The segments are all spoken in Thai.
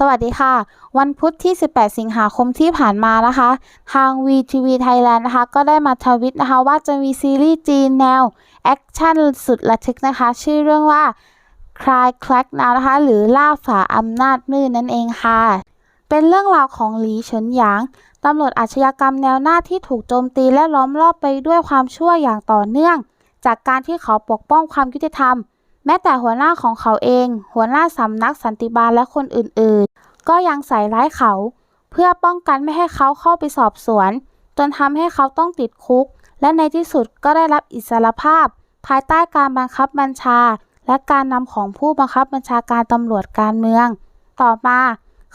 สวัสดีค่ะ วันพุธที่ 18 สิงหาคมที่ผ่านมานะคะ ทาง VTV Thailand นะคะ ก็ได้มาทวิตนะคะว่าจะมีซีรีส์จีนแนว แอคชั่นสุดระทึกนะคะ ชื่อเรื่องว่าคลายคลักนาวนะคะ หรือล่าฝ่าอำนาจมืดนั่นเองค่ะ เป็นเรื่องราวของหลีเฉินหยางตำรวจอาชญากรรมแนวหน้าที่ถูกโจมตีและล้อมรอบไปด้วยความชั่วอย่างต่อเนื่อง จากการที่เขาปกป้องความยุติธรรม แม้แต่หัวหน้าของเขาเอง หัวหน้าสำนักสันติบาลและคนอื่นๆ ก็ยังใส่ร้ายเขา เพื่อป้องกันไม่ให้เขาเข้าไปสอบสวน จนทำให้เขาต้องติดคุก และในที่สุดก็ได้รับอิสรภาพ ภายใต้การบังคับบัญชา และการนำของผู้บังคับบัญชาการตำรวจการเมือง ต่อมา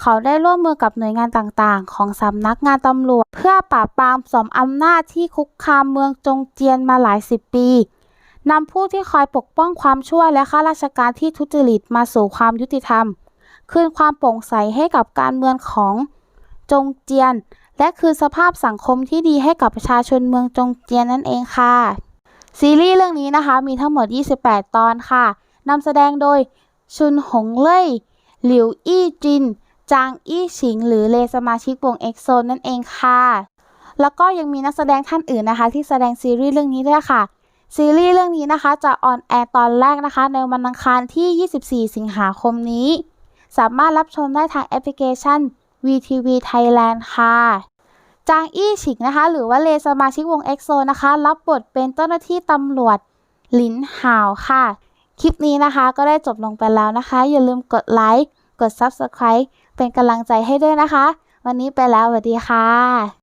เขาได้ร่วมมือกับหน่วยงานต่างๆ ของสำนักงานตำรวจ เพื่อปราบปรามสมอำนาจที่คุกคามเมืองจงเจียนมาหลายสิบปี นำผู้ที่คอยปกป้องความชั่วและข้าราชการที่ทุจริตมาสู่ความยุติธรรม คืนความโปร่งใสให้กับการเมืองของจงเจียน และคืนสภาพสังคมที่ดีให้กับประชาชนเมืองจงเจียนนั่นเองค่ะ ซีรีส์เรื่องนี้นะคะมีทั้งหมด 28 ตอนค่ะนำแสดงโดยชุนหงเล่ยหลิวอี้จิน จางอี้ฉิง หรือเลสมาชิกวงเอ็กโซนนั่นเองค่ะ แล้วก็ยังมีนักแสดงท่านอื่นนะคะ ที่แสดงซีรีส์เรื่องนี้ด้วยค่ะ ซีรีส์เรื่องนี้นะคะจะออนแอร์ตอนแรกนะคะ ในวันอังคารที่ 24 สิงหาคมนี้ สามารถรับชมได้ทางแอปพลิเคชัน VTV Thailand ค่ะจางอี้ฉิงนะคะ หรือว่าเลสมาชิกวงเอ็กโซนะคะ รับบทเป็นเจ้าหน้าที่ตำรวจหลินหาวค่ะ คลิปนี้นะคะก็ได้จบลงไปแล้วนะคะ อย่าลืมกดไลค์ กด Subscribe เป็นกำลังใจให้ด้วยนะคะ วันนี้ไปแล้วสวัสดีค่ะ